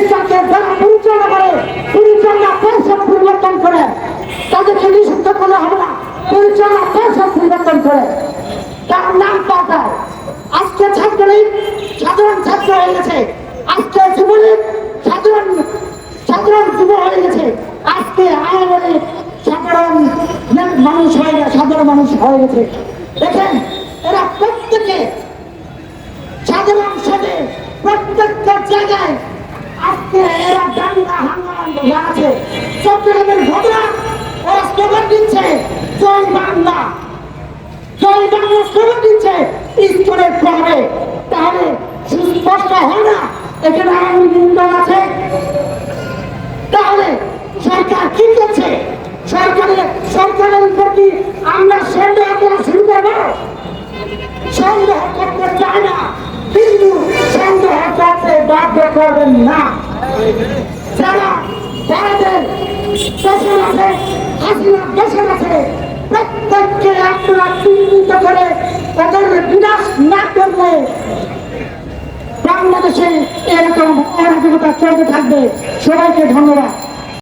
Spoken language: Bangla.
প্রতিষ্ঠানকে পরিচালনা করে, পরিচালনা পরিষদ পরিবর্তন করে তাদেরকে নিষিদ্ধ করা হবে না। পরিচালনা পরিষদ পরিবর্তন করে। তার নাম পাল্টায়। আজকে ছাত্রলীগ সাধারণ ছাত্র হয়ে গেছে। আজকে যুবলীগ সাধারণ সাধারণ যুব হয়ে গেছে। আজকে আওয়ামী সাধারণ মানুষ হয়ে গেছে, সাধারণ মানুষ হয়ে গেছে। দেখেন, এরা প্রত্যেকে সাধারণ সাথে প্রত্যেকটা জায়গায় চট্টগ্রামের ঘটনা ওরা স্লোগান দিচ্ছে, জয় বাংলা। জয় বাংলা স্লোগান দিচ্ছে স্কুলের পড়াবে তাহলে সুস্পষ্ট হয় না, এখানে আওয়ামী লীগ আছে। তাহলে সরকার কি করছে? সরকারের সরকারের উপর কি আমরা সন্দেহ করা শুরু করব? সন্দেহ করতে চায় না, কিন্তু সন্দেহ করতে বাধ্য করবেন না। যারা ভারতের দেশের আছে হাসিনা দেশের মাঠে প্রত্যেককে আপনারা তাদের বিনাশ না করলে বাংলাদেশে এরকম অরাজকতা চলতে থাকবে। সবাইকে ধন্যবাদ।